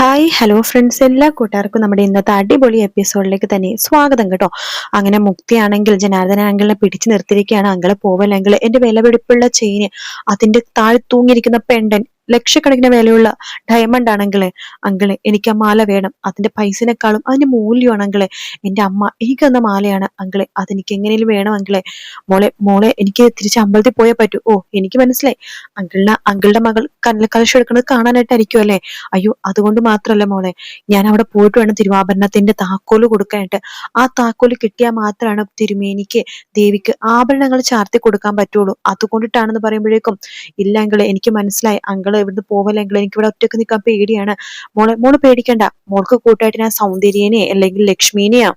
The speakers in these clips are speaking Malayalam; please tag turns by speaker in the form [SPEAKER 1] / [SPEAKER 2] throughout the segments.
[SPEAKER 1] ഹായ് ഹലോ ഫ്രണ്ട്സ് എല്ലാ കൂട്ടുകാർക്കും നമ്മുടെ ഇന്നത്തെ അടിപൊളി എപ്പിസോഡിലേക്ക് തന്നെ സ്വാഗതം കേട്ടോ. അങ്ങനെ മുക്തിയാണെങ്കിൽ ജനാർദ്ദന അങ്കിളിനെ പിടിച്ചു നിർത്തിയിരിക്കുകയാണ്. അങ്കിളെ പോവല്ലെങ്കിൽ എന്റെ വിലപിടിപ്പുള്ള ചെയിന് അതിന്റെ താഴെ തൂങ്ങിയിരിക്കുന്ന പെണ്ടൻ ലക്ഷക്കണക്കിന് വിലയുള്ള ഡയമണ്ട് ആണെങ്കിലേ അങ്കിളെ. എനിക്ക് ആ മാല വേണം. അതിന്റെ പൈസനേക്കാളും അതിന്റെ മൂല്യമാണ് അങ്കിളെ. എന്റെ അമ്മ എനിക്ക് തന്ന മാലയാണ്. അങ്കിളെ അതെനിക്ക് എങ്ങനെയും വേണം അങ്കിളെ. മോളെ മോളെ എനിക്ക് തിരിച്ച് അമ്പലത്തിൽ പോയേ പറ്റൂ. ഓ എനിക്ക് മനസ്സിലായി. അങ്കിളിന് അങ്കിളുടെ മകൾ കനലക്കലശം എടുക്കുന്നത് കാണാനായിട്ടായിരിക്കും അല്ലേ? അയ്യോ അതുകൊണ്ട് മാത്രമല്ല മോളെ. ഞാൻ അവിടെ പോയിട്ട് വേണം തിരുവാഭരണത്തിന്റെ താക്കോൽ കൊടുക്കാനായിട്ട്. ആ താക്കോൽ കിട്ടിയാൽ മാത്രമാണ് തിരുമേനിക്ക് ദേവിക്ക് ആഭരണങ്ങൾ ചാർത്തി കൊടുക്കാൻ പറ്റുള്ളൂ. അതുകൊണ്ടിട്ടാണെന്ന് പറയുമ്പോഴേക്കും ഇല്ല അങ്കിളെ എനിക്ക് മനസ്സിലായി. അങ്കിൾ ഇവിടുന്ന് പോവല്ലെങ്കിൽ എനിക്ക് ഇവിടെ ഒറ്റയ്ക്ക് നിൽക്കാൻ പേടിയാണ്. മോളെ മോൾ പേടിക്കണ്ട. മോൾക്ക് കൂട്ടായിട്ട് ഞാൻ സൗന്ദര്യനെ അല്ലെങ്കിൽ ലക്ഷ്മീനെയാ.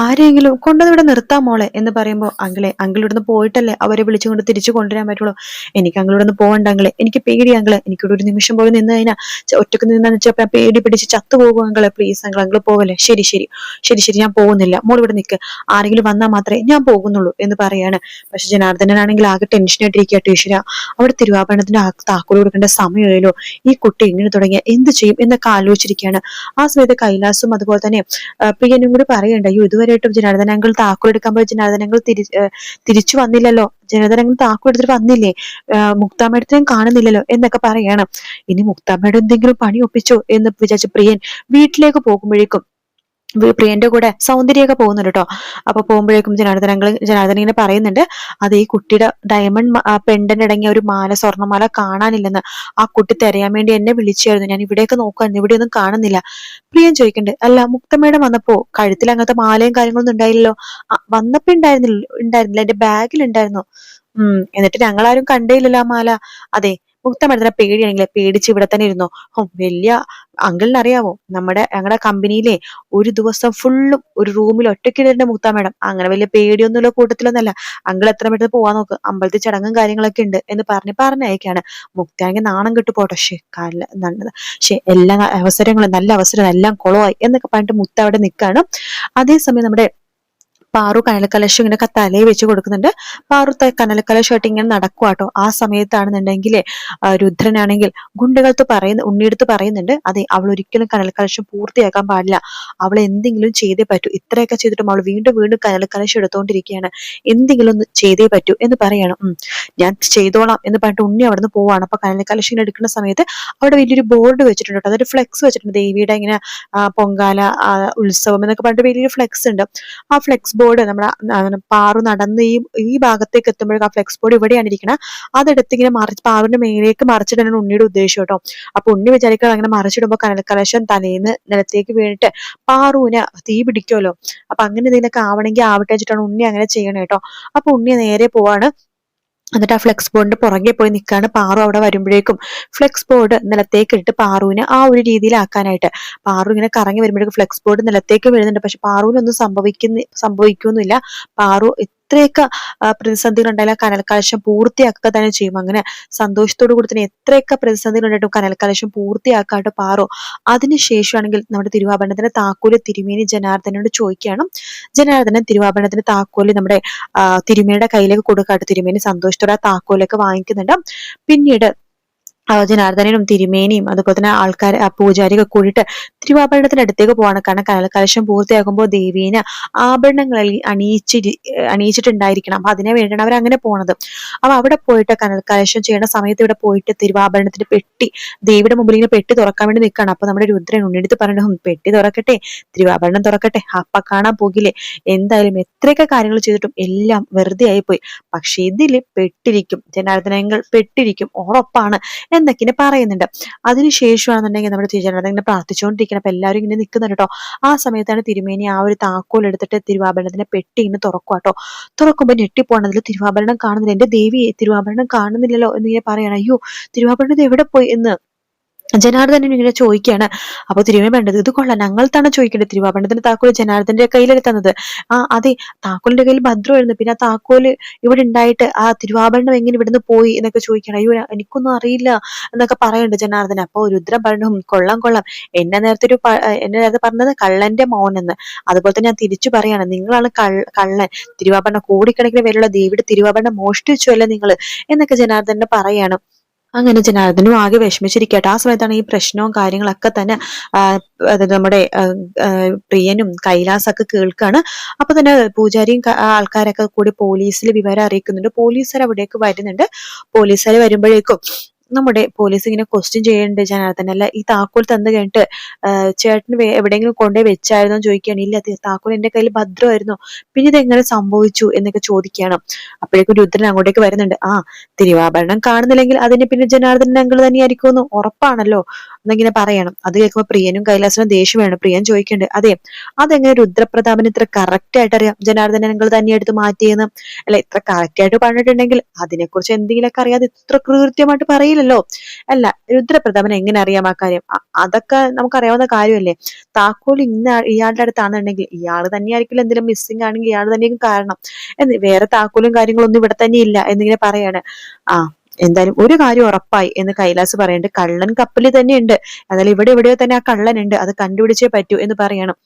[SPEAKER 1] ആരെങ്കിലും കൊണ്ടത് ഇവിടെ നിർത്താം മോളെ എന്ന് പറയുമ്പോൾ അങ്കിളെ അങ്കിൾ ഇവിടുന്ന് പോയിട്ടല്ലേ? അവരെ വിളിച്ചുകൊണ്ട് തിരിച്ചു കൊണ്ടുവരാൻ പറ്റുള്ളൂ. എനിക്ക് അങ്കിൾ ഇവിടുന്ന് പോകണ്ട അങ്കിളെ. എനിക്ക് പേടി അങ്കിളെ. എനിക്കിവിടെ ഒരു നിമിഷം പോലും നിന്ന് കഴിഞ്ഞാൽ ഒറ്റയ്ക്ക് നിന്നാന്ന് വെച്ചാൽ പേടി പിടിച്ച് ചത്തുപോകും അങ്കിളെ. പ്ലീസ് അങ്കിൾ അങ്കിൾ പോകല്ലേ? ശരി ശരി. ശരി ശരി. ഞാൻ പോകുന്നില്ല. മോൾ ഇവിടെ നിൽക്ക് ആരെങ്കിലും വന്നാൽ മാത്രമേ ഞാൻ പോകുന്നുള്ളൂ എന്ന് പറയാണ്. പക്ഷെ ജനാർദ്ദനാണെങ്കിൽ ആകെ ടെൻഷൻ ആയിട്ടിരിക്കുക ടീച്ചര അവിടെ തിരുവാഭരണത്തിന്റെ താക്കോൽ കൊടുക്കേണ്ട സമയമായല്ലോ. ഈ കുട്ടി ഇങ്ങനെ തുടങ്ങിയ എന്ത് ചെയ്യും എന്നൊക്കെ ആലോചിച്ചിരിക്കുകയാണ് ആ സമയത്ത് കൈലാസും അതുപോലെ തന്നെ പ്രിയനും കൂടി പറയണ്ട അയ്യോ ഇതുവരെയായിട്ടും ജനാർദ്ദനങ്ങൾ താക്കോൽ എടുക്കാൻ പോയി ജനാർദ്ദനങ്ങൾ തിരി തിരിച്ചു വന്നില്ലല്ലോ. ജനാർദ്ദനങ്ങൾ താക്കോൽ എടുത്തിട്ട് വന്നില്ലേ? മുക്താമേടത്തിനും കാണുന്നില്ലല്ലോ എന്നൊക്കെ പറയണം. ഇനി മുക്താമ്മയുടെ എന്തെങ്കിലും പണി ഒപ്പിച്ചോ എന്ന് വിചാരിച്ച പ്രിയൻ വീട്ടിലേക്ക് പോകുമ്പോഴേക്കും പ്രിയന്റെ കൂടെ സൗന്ദര്യമൊക്കെ പോകുന്നുണ്ട് കേട്ടോ അപ്പൊ പോകുമ്പോഴേക്കും ജനാർദ്ദനങ്ങൾ ജനാർദ്ദന ഇങ്ങനെ പറയുന്നുണ്ട് അത് ഈ കുട്ടിയുടെ ഡയമണ്ട് പെൻഡന്റ് അടങ്ങിയ ഒരു മാല സ്വർണമാല കാണാനില്ലെന്ന് ആ കുട്ടി തിരയാൻ വേണ്ടി എന്നെ വിളിച്ചായിരുന്നു. ഞാൻ ഇവിടെയൊക്കെ നോക്കാൻ ഇവിടെയൊന്നും കാണുന്നില്ല. പ്രിയൻ ചോദിക്കണ്ട് അല്ല മുക്തമേടം വന്നപ്പോ കഴുത്തിൽ അങ്ങനത്തെ മാലയും കാര്യങ്ങളൊന്നും ഉണ്ടായില്ലല്ലോ? വന്നപ്പോ ഉണ്ടായിരുന്നില്ല ഉണ്ടായിരുന്നില്ല. എന്റെ ബാഗിൽ ഉണ്ടായിരുന്നു. ഉം എന്നിട്ട് ഞങ്ങളാരും കണ്ടേയില്ലല്ലോ ആ മാല. അതെ മുക്തമേടത്തിനെ പേടിയാണെങ്കിൽ പേടിച്ച് ഇവിടെ തന്നെ ഇരുന്നോ? വലിയ അങ്കിളിന് അറിയാവോ? നമ്മുടെ ഞങ്ങളുടെ കമ്പനിയിലെ ഒരു ദിവസം ഫുള്ളും ഒരു റൂമിൽ ഒറ്റയ്ക്കിടേണ്ട മുക്ത മേഡം. അങ്ങനെ വലിയ പേടിയൊന്നുമില്ല കൂട്ടത്തിലൊന്നല്ല അങ്കിൾ എത്ര പെട്ടെന്ന് പോവാൻ നോക്ക്. അമ്പലത്തിൽ ചടങ്ങും കാര്യങ്ങളൊക്കെ ഉണ്ട് എന്ന് പറഞ്ഞ് പറഞ്ഞയക്കാണ് മുക്താണെങ്കിൽ നാണം കിട്ടു പോട്ടെ. ശേ കാല നല്ലത്. ഷേ എല്ലാ അവസരങ്ങളും നല്ല അവസരം എല്ലാം കുളമായി എന്നൊക്കെ പറഞ്ഞിട്ട് മുത്ത അവിടെ നിൽക്കാണ് അതേസമയം നമ്മുടെ പാറു കനലക്കലശം ഇങ്ങനെ തലയെ വെച്ച് കൊടുക്കുന്നുണ്ട്. പാറു കനലക്കലശമായിട്ട് ഇങ്ങനെ നടക്കുവാട്ടോ ആ സമയത്താണെന്നുണ്ടെങ്കിൽ രുദ്രനാണെങ്കിൽ ഗുണ്ടകൾക്ക് പറയുന്ന ഉണ്ണിയെടുത്ത് പറയുന്നുണ്ട്. അതെ അവൾ ഒരിക്കലും കനലക്കലശം പൂർത്തിയാക്കാൻ പാടില്ല. അവൾ എന്തെങ്കിലും ചെയ്തേ പറ്റൂ. ഇത്രയൊക്കെ ചെയ്തിട്ടും അവൾ വീണ്ടും വീണ്ടും കനലക്കലശം എടുത്തുകൊണ്ടിരിക്കുകയാണ് എന്തെങ്കിലും ഒന്ന് ചെയ്തേ പറ്റൂ എന്ന് പറയണം. ഞാൻ ചെയ്തോളാം എന്ന് പറഞ്ഞിട്ട് ഉണ്ണി അവിടെ നിന്ന് പോവാണ്. അപ്പൊ കനലക്കലശം ഇങ്ങനെ എടുക്കുന്ന സമയത്ത് അവിടെ വലിയൊരു ബോർഡ് വെച്ചിട്ടുണ്ട് കേട്ടോ അതൊരു ഫ്ലെക്സ് വെച്ചിട്ടുണ്ട്. ദേവിയുടെ ഇങ്ങനെ പൊങ്കാല ഉത്സവം എന്നൊക്കെ പറഞ്ഞിട്ട് വലിയൊരു ഫ്ലെക്സ് ഉണ്ട്. ആ ഫ്ലെക്സ് നമ്മുടെ ആ, പാറു നടന്ന് ഈ ഈ ഭാഗത്തേക്ക് എത്തുമ്പോഴേക്കും ആ ഫ്ലെക്സ് ബോർഡ് ഇവിടെയാണ് ഇരിക്കുന്നത് അതെടുത്ത് ഇങ്ങനെ മറിച്ച് പാറുവിന്റെ മേലേക്ക് മറിച്ചിടാനാണ് ഉണ്ണിയുടെ ഉദ്ദേശം കേട്ടോ. അപ്പൊ ഉണ്ണി വിചാരിക്കുക അങ്ങനെ മറിച്ചിടുമ്പോൾ കനൽക്കലശം തലേന്ന് നിലത്തേക്ക് വീണിട്ട് പാറുവിന് തീ പിടിക്കുമല്ലോ. അപ്പൊ അങ്ങനെ എന്തെങ്കിലുമൊക്കെ ആവണമെങ്കിൽ ആവട്ടെ വെച്ചിട്ടാണ് ഉണ്ണി അങ്ങനെ ചെയ്യണേ കേട്ടോ. അപ്പൊ ഉണ്ണി നേരെ പോവാണ്. എന്നിട്ട് ആ ഫ്ലെക്സ് ബോർഡിന്റെ പുറകെ പോയി നിൽക്കാണ് പാറു അവിടെ വരുമ്പോഴേക്കും. ഫ്ലെക്സ് ബോർഡ് നിലത്തേക്ക് ഇട്ട് പാറുവിനെ ആ ഒരു രീതിയിലാക്കാനായിട്ട്. പാറു ഇങ്ങനെ കറങ്ങി വരുമ്പോഴേക്കും ഫ്ലെക്സ് ബോർഡ് നിലത്തേക്ക് വീഴുന്നുണ്ട്. പക്ഷെ പാറുവിനൊന്നും സംഭവിക്കുന്ന സംഭവിക്കൊന്നുമില്ല. പാറു എത്രയൊക്കെ പ്രതിസന്ധികൾ ഉണ്ടായാലും കനൽക്കലശം പൂർത്തിയാക്കുക തന്നെ ചെയ്യും. അങ്ങനെ സന്തോഷത്തോടു കൂടി തന്നെ എത്രയൊക്കെ പ്രതിസന്ധികൾ ഉണ്ടായിട്ടും കനൽക്കാലശം പൂർത്തിയാക്കാട്ട് പാറോ. അതിനുശേഷമാണെങ്കിൽ നമ്മുടെ തിരുവാഭരണത്തിന്റെ താക്കോൽ തിരുമേനി ജനാർദ്ദനോട് ചോദിക്കുകയാണ്. ജനാർദ്ദനൻ തിരുവാഭരണത്തിന്റെ താക്കോൽ നമ്മുടെ തിരുമേനിയുടെ കയ്യിലേക്ക് കൊടുക്കാട്ട് തിരുമേനി സന്തോഷത്തോടെ ആ താക്കോലൊക്കെ വാങ്ങിക്കുന്നുണ്ട്. പിന്നീട് ജനാർദ്ദനും തിരുമേനിയും അതുപോലെ തന്നെ ആൾക്കാർ പൂജാരിയൊക്കെ കൂടിയിട്ട് തിരുവാഭരണത്തിന്റെ അടുത്തേക്ക് പോവാണ്. കാരണം കലശം പൂർത്തിയാക്കുമ്പോൾ ദേവീനെ ആഭരണങ്ങൾ അണിയിച്ചി അണിയിച്ചിട്ടുണ്ടായിരിക്കണം. അപ്പൊ അതിനെ വേണ്ടിയാണ് അവർ അങ്ങനെ പോണത്. അപ്പൊ അവിടെ പോയിട്ട് കനൽക്കലശം ചെയ്യുന്ന സമയത്ത് ഇവിടെ പോയിട്ട് തിരുവാഭരണത്തിന്റെ പെട്ടി ദേവിയുടെ മുമ്പിൽ ഇങ്ങനെ പെട്ടി തുറക്കാൻ വേണ്ടി നിൽക്കുകയാണ് അപ്പൊ നമ്മുടെ രുദ്രൻ ഉണ്ണിയെടുത്ത് പറഞ്ഞു പെട്ടി തുറക്കട്ടെ തിരുവാഭരണം തുറക്കട്ടെ. അപ്പ കാണാൻ പോകില്ലേ? എന്തായാലും എത്രയൊക്കെ കാര്യങ്ങൾ ചെയ്തിട്ടും എല്ലാം വെറുതെ ആയിപ്പോയി. പക്ഷെ ഇതിൽ പെട്ടിരിക്കും. ജനാർദ്ദനങ്ങൾ പെട്ടിരിക്കും. ഉറപ്പാണ്. എന്നൊക്കെ പറയുന്നുണ്ട്. അതിനുശേഷമാണെന്നുണ്ടെങ്കിൽ നമ്മുടെ ജനാർദ്ദനങ്ങൾ ഇങ്ങനെ പ്രാർത്ഥിച്ചുകൊണ്ടിരിക്കണം അപ്പൊ എല്ലാവരും ഇങ്ങനെ നിൽക്കുന്നുണ്ട് കേട്ടോ. ആ സമയത്താണ് തിരുമേനി ആ ഒരു താക്കോൽ എടുത്തിട്ട് തിരുവാഭരണത്തിന്റെ പെട്ടി ഇങ്ങനെ തുറക്കുക കേട്ടോ. തുറക്കുമ്പോൾ ഞെട്ടിപ്പോണതിൽ തിരുവാഭരണം കാണുന്നില്ല. എന്റെ ദേവി തിരുവാഭരണം കാണുന്നില്ലല്ലോ എന്ന് ഇങ്ങനെ പറയണം. അയ്യോ തിരുവാഭരണം എവിടെ പോയി എന്ന്? ജനാർദ്ദനൻ ഇങ്ങനെ ചോദിക്കുകയാണ് അപ്പൊ തിരുവേ വേണ്ടത് ഇത് കൊള്ളാം. ഞങ്ങൾ തന്നെ ചോദിക്കേണ്ടത് തിരുവാഭരണത്തിന്റെ താക്കോൽ ജനാർദ്ദന്റെ കയ്യിലല്ലേ തന്നത്? ആ അതെ. താക്കോലിന്റെ കയ്യിൽ ഭദ്രമായിരുന്നു. പിന്നെ ആ താക്കോൽ ഇവിടെ ഉണ്ടായിട്ട് ആ തിരുവാഭരണം എങ്ങനെ ഇവിടുന്ന് പോയി എന്നൊക്കെ ചോദിക്കണം അയ്യോ എനിക്കൊന്നും അറിയില്ല എന്നൊക്കെ പറയുന്നുണ്ട് ജനാർദ്ദന അപ്പൊ രുദ്രം പറഞ്ഞു "ഉം, കൊള്ളാം കൊള്ളാം. എന്നെ നേരത്തെ ഒരു എന്നെ നേരത്തെ പറഞ്ഞത് കള്ളന്റെ മോൻ എന്ന് അതുപോലെ തന്നെ ഞാൻ തിരിച്ചു പറയാണ് നിങ്ങളാണ് കള്ളൻ. തിരുവാഭരണം കോടിക്കണക്കിന് പേരുള്ള ദേവിയുടെ തിരുവാഭരണം മോഷ്ടിച്ചു അല്ലേ നിങ്ങൾ എന്നൊക്കെ ജനാർദ്ദനെ പറയാണ്. അങ്ങനെ ജനാർദ്ദനും ആകെ വിഷമിച്ചിരിക്കട്ടെ ആ സമയത്താണ് ഈ പ്രശ്നവും കാര്യങ്ങളൊക്കെ തന്നെ അതായത് നമ്മുടെ പ്രിയനും കൈലാസൊക്കെ കേൾക്കാണ്. അപ്പൊ തന്നെ പൂജാരിയും ആൾക്കാരൊക്കെ കൂടി പോലീസിൽ വിവരം അറിയിക്കുന്നുണ്ട്. പോലീസുകാർ അവിടേക്ക് വരുന്നുണ്ട്. പോലീസുകാർ വരുമ്പോഴേക്കും നമ്മുടെ പോലീസ് ഇങ്ങനെ ക്വസ്റ്റ്യൻ ചെയ്യേണ്ട ജനാർദ്ദൻ അല്ല ഈ താക്കോൽ തന്നു കഴിഞ്ഞിട്ട് ചേട്ടന് എവിടെയെങ്കിലും കൊണ്ടുപോയി വെച്ചായിരുന്നോ ചോദിക്കുകയാണ്. ഇല്ല താക്കോൽ എന്റെ കയ്യിൽ ഭദ്രമായിരുന്നു. പിന്നെ ഇത് എങ്ങനെ സംഭവിച്ചു എന്നൊക്കെ ചോദിക്കുകയാണ്. അപ്പോഴേക്കും രുദ്രൻ അങ്ങോട്ടേക്ക് വരുന്നുണ്ട്. ആ തിരുവാഭരണം കാണുന്നില്ലെങ്കിൽ അതിന് പിന്നെ ജനാർദ്ദൻ അങ്കിൾ തന്നെയായിരിക്കുമെന്ന് ഉറപ്പാണല്ലോ എന്നിങ്ങനെ പറയണം. അത് കേൾക്കുമ്പോൾ പ്രിയനും കൈലാസനും ദേഷ്യമാണ് പ്രിയൻ ചോദിക്കേണ്ടത് അതെ അതെങ്ങനെ രുദ്രപ്രതാപന് ഇത്ര കറക്റ്റ് ആയിട്ട് അറിയാം? ജനാർദ്ദൻ അങ്കിൾ തന്നെ എടുത്ത് മാറ്റിയെന്ന്? അല്ല ഇത്ര കറക്റ്റ് ആയിട്ട് പറഞ്ഞിട്ടുണ്ടെങ്കിൽ അതിനെക്കുറിച്ച് എന്തെങ്കിലുമൊക്കെ അറിയാതെ ഇത്ര കൃത്യമായിട്ട് പറയില്ലല്ലോ അല്ല രുദ്രപ്രതാപൻ എങ്ങനെ അറിയാം ആ കാര്യം? അതൊക്കെ നമുക്കറിയാവുന്ന കാര്യമല്ലേ? താക്കോൽ ഇന്ന ഇയാളുടെ അടുത്താണെന്നുണ്ടെങ്കിൽ ഇയാൾ തന്നെയായിരിക്കില്ല എന്തെങ്കിലും മിസ്സിംഗ് ആണെങ്കിൽ ഇയാൾ തന്നെയും കാരണം. എന്ന് വേറെ താക്കോലും കാര്യങ്ങളൊന്നും ഇവിടെ തന്നെ ഇല്ല എന്നിങ്ങനെ പറയാണ്. ആ എന്തായാലും ഒരു കാര്യം ഉറപ്പായി എന്ന് കൈലാസ് പറയുന്നുണ്ട് കള്ളൻ കപ്പലിൽ തന്നെയുണ്ട്. അതായത് ഇവിടെ എവിടെയോ തന്നെ ആ കള്ളൻ ഉണ്ട് അത് കണ്ടുപിടിച്ചേ പറ്റൂ എന്ന് പറയണം.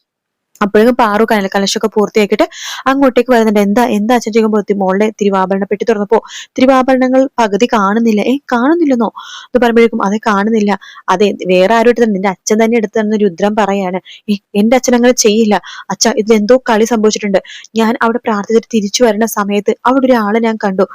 [SPEAKER 1] അപ്പോഴേക്കും പാറു കനൽ കലശൊക്കെ പൂർത്തിയാക്കിയിട്ട് അങ്ങോട്ടേക്ക് വരുന്നുണ്ട്. എന്താ എന്താ അച്ഛൻ ചെയ്യുമ്പോൾ മോളുടെ തിരുവാഭരണ പെട്ടി തുറന്നപ്പോ തിരുവാഭരണങ്ങൾ പകുതി കാണുന്നില്ല. ഏ കാണുന്നില്ലെന്നോ? എന്ന് പറയുമ്പോഴേക്കും അതെ കാണുന്നില്ല. അതെ വേറെ ആരും എടുത്തു നിന്റെ അച്ഛൻ തന്നെ എടുത്തു തന്ന രുദ്രം പറയാണ്. എന്റെ അച്ഛൻ അങ്ങനെ ചെയ്യില്ല. അച്ഛ ഇതിൽ എന്തോ കളി സംഭവിച്ചിട്ടുണ്ട്. ഞാൻ അവിടെ പ്രാർത്ഥിച്ചിട്ട് തിരിച്ചു വരുന്ന സമയത്ത് അവിടെ ഒരാളെ ഞാൻ കണ്ടു.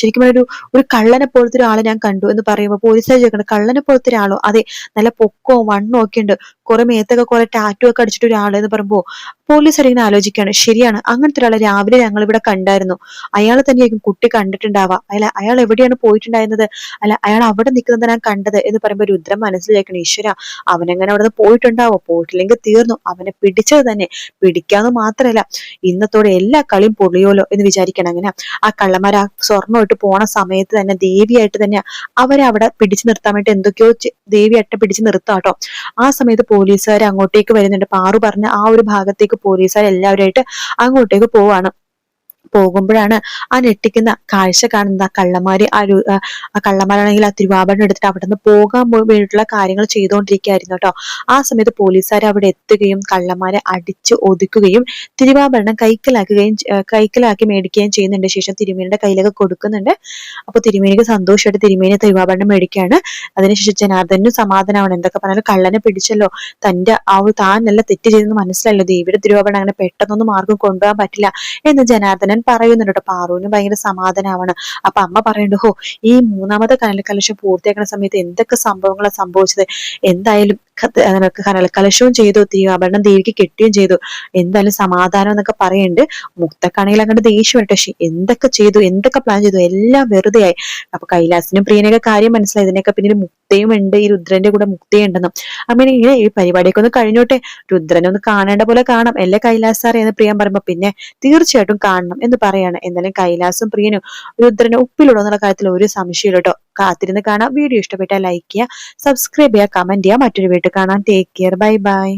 [SPEAKER 1] ശരിക്കും ഒരു ഒരു കള്ളനെ പോലത്തെ ഒരാളെ ഞാൻ കണ്ടു എന്ന് പറയുമ്പോൾ ചോദിക്കണം കള്ളനെ പോലത്തെ ഒരാളോ? അതെ നല്ല പൊക്കവും വണ്ണോ ഒക്കെ ഉണ്ട്. കുറെ മേത്തൊക്കെ കുറെ ടാറ്റു ഒക്കെ അടിച്ചിട്ട് ഒരാളെന്ന് എന്ന് പറയുമ്പോൾ പോലീസ് ഇങ്ങനെ ആലോചിക്കുകയാണ്. ശരിയാണ്. അങ്ങനത്തെ ഒരാളെ രാവിലെ ഞങ്ങൾ ഇവിടെ കണ്ടായിരുന്നു. അയാൾ തന്നെയായിരിക്കും കുട്ടി കണ്ടിട്ടുണ്ടാവാ അല്ല അയാൾ എവിടെയാണ് പോയിട്ടുണ്ടായിരുന്നത്? അല്ല അയാൾ അവിടെ നിൽക്കുന്നത് ഞാൻ കണ്ടത് എന്ന് പറയുമ്പോൾ രുദ്രം മനസ്സിലാക്കണം ഈശ്വര അവനെങ്ങനെ അവിടെ നിന്ന് പോയിട്ടുണ്ടാവോ പോയിട്ടില്ലെങ്കിൽ തീർന്നു. അവനെ പിടിച്ചത് തന്നെ. പിടിക്കാന്ന് മാത്രമല്ല ഇന്നത്തോടെ എല്ലാ കളിയും പൊളിയോലോ എന്ന് വിചാരിക്കണം. അങ്ങനെ ആ കള്ളന്മാർ ആ സ്വർണമായിട്ട് പോണ സമയത്ത് തന്നെ ദേവിയായിട്ട് തന്നെ അവരെ അവിടെ പിടിച്ചു നിർത്താൻ വേണ്ടി എന്തൊക്കെയോ ദേവിയായിട്ട് പിടിച്ചു നിർത്താട്ടോ. ആ സമയത്ത് പോലീസുകാർ അങ്ങോട്ടേക്ക് വരുന്നുണ്ട്. പാറു പറഞ്ഞ ആ ഒരു ഭാഗത്തേക്ക് പോലീസുകാർ എല്ലാവരുമായിട്ട് അങ്ങോട്ടേക്ക് പോവാണ്. പോകുമ്പോഴാണ് ആ ഞെട്ടിക്കുന്ന കാഴ്ച കാണുന്നത്. ആ കള്ളന്മാര് ആ കള്ളമാരാണെങ്കിൽ ആ തിരുവാഭരണം എടുത്തിട്ട് അവിടെ നിന്ന് പോകാൻ വേണ്ടിയിട്ടുള്ള കാര്യങ്ങൾ ചെയ്തുകൊണ്ടിരിക്കുകയായിരുന്നു കേട്ടോ. ആ സമയത്ത് പോലീസുകാർ അവിടെ എത്തുകയും കള്ളമാരെ അടിച്ച് ഒതുക്കുകയും തിരുവാഭരണം കൈക്കലാക്കുകയും കൈക്കലാക്കി മേടിക്കുകയും ചെയ്യുന്നുണ്ട്. ശേഷം തിരുമേനിയുടെ കയ്യിലൊക്കെ കൊടുക്കുന്നുണ്ട്. അപ്പൊ തിരുമേനിക്ക് സന്തോഷമായിട്ട് തിരുമേനി തിരുവാഭരണം മേടിക്കുകയാണ്. അതിനുശേഷം ജനാർദ്ദനും സമാധാനമാണ്. എന്തൊക്കെ പറഞ്ഞാലും കള്ളനെ പിടിച്ചല്ലോ. തന്റെ ആ താൻ നല്ല തെറ്റ് ചെയ്തെന്ന് മനസ്സിലല്ലോ ദേവിയുടെ തിരുവാഭരണം അങ്ങനെ പെട്ടെന്നൊന്നും ആർക്കും കൊണ്ടുപോകാൻ പറ്റില്ല എന്ന് ജനാർദ്ദനൻ പറയുന്നുണ്ട് കേട്ടോ പാറുവിന് ഭയങ്കര സമാധാനമാണ് അപ്പൊ അമ്മ പറയുന്നുണ്ട് ഹോ ഈ മൂന്നാമത്തെ കനൽ കലശം പൂർത്തിയാക്കുന്ന സമയത്ത് എന്തൊക്കെ സംഭവങ്ങളാണ് സംഭവിച്ചത്? എന്തായാലും കനലക്കലശവും ചെയ്തു തീ ആഭരണം ദേവിക്ക് കെട്ടുകയും ചെയ്തു. എന്തായാലും സമാധാനം എന്നൊക്കെ പറയുന്നുണ്ട് മുക്തക്കാണെങ്കിൽ അങ്ങോട്ട് ദേഷ്യം വരട്ടെ. എന്തൊക്കെ ചെയ്തു എന്തൊക്കെ പ്ലാൻ ചെയ്തു എല്ലാം വെറുതെ ആയി അപ്പൊ കൈലാസിനും പ്രിയനൊക്കെ കാര്യം മനസ്സിലായി. ഇതിനൊക്കെ പിന്നീട് മുക്തയും ഉണ്ട്. ഈ രുദ്രന്റെ കൂടെ മുക്തയും ഉണ്ടെന്നും. അങ്ങനെ ഇങ്ങനെ ഈ പരിപാടിയൊക്കെ ഒന്ന് കഴിഞ്ഞോട്ടെ. രുദ്രനെ ഒന്ന് കാണേണ്ട പോലെ കാണാം. അല്ലേ കൈലാസാറെ എന്ന് പ്രിയൻ പറയുമ്പോ പിന്നെ തീർച്ചയായിട്ടും കാണണം എന്ന് പറയാണ്. എന്നാലും കൈലാസും പ്രിയനും രുദ്രനെ ഉപ്പിലിടോ എന്നുള്ള കാര്യത്തിൽ ഒരു സംശയം കേട്ടോ. കാത്തിരുന്ന് കാണാം. വീഡിയോ ഇഷ്ടപ്പെട്ടാൽ ലൈക്ക് ചെയ്യുക സബ്സ്ക്രൈബ് ചെയ്യുക കമന്റ് ചെയ്യുക. മറ്റൊരു വീട്ടിൽ കാണാം. Take care bye bye